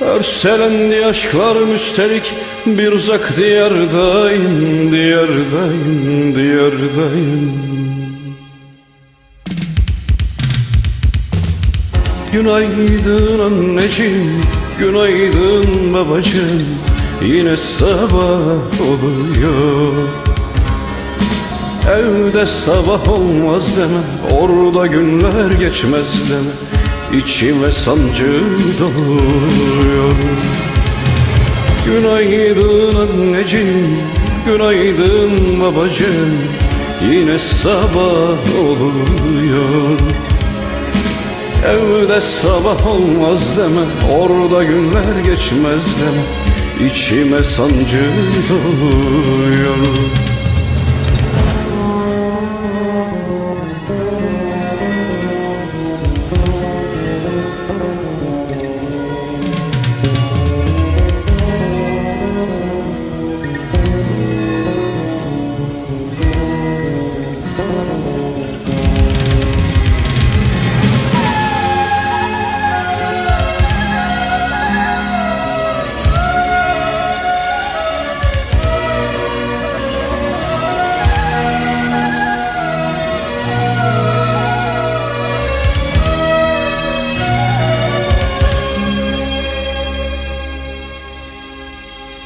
Örselendi aşklarım üstelik Bir uzak diyardayım Diyardayım, diyardayım. Günaydın anneciğim Günaydın babacığım. Yine sabah oluyor. Evde sabah olmaz deme Orada günler geçmez deme İçime sancı doluyor Günaydın anneciğim Günaydın babacığım. Yine sabah oluyor. Evde sabah olmaz deme Orada günler geçmez deme. İçime sancı doluyor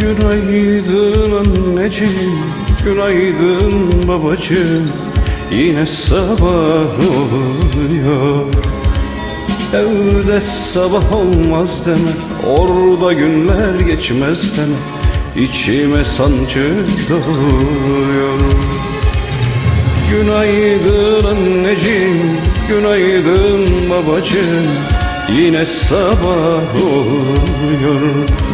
Günaydın anneciğim, günaydın babacığım. Yine sabah oluyor. Evde sabah olmaz deme Orada günler geçmez deme. İçime sancı doluyor Günaydın anneciğim, günaydın babacığım. Yine sabah oluyor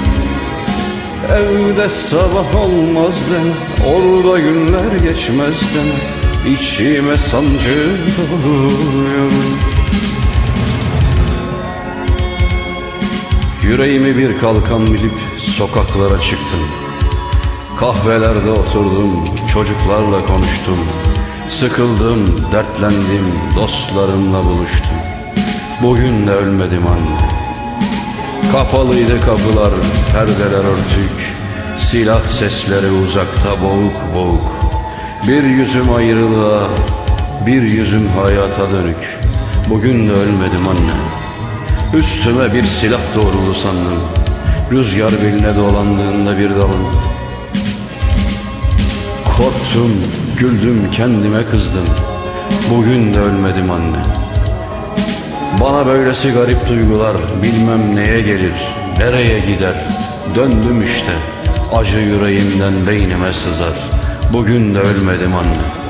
Evde sabah olmaz deme Orada günler geçmez deme İçime sancı doluyor Yüreğimi bir kalkan bilip sokaklara çıktım. Kahvelerde oturdum, çocuklarla konuştum. Sıkıldım, dertlendim, dostlarımla buluştum. Bugün de ölmedim anne Kapalıydı kapılar, perdeler örtük. Silah sesleri uzakta boğuk boğuk. Bir yüzüm ayrılığa, bir yüzüm hayata dönük. Bugün de ölmedim anne. Üstüme bir silah doğruldu sandım. Rüzgar beline dolandığında bir dalın Korktum, güldüm, kendime kızdım. Bugün de ölmedim anne Bana böylesi garip duygular Bilmem neye gelir, nereye gider. Döndüm işte Acı yüreğimden beynime sızar. Bugün de ölmedim anne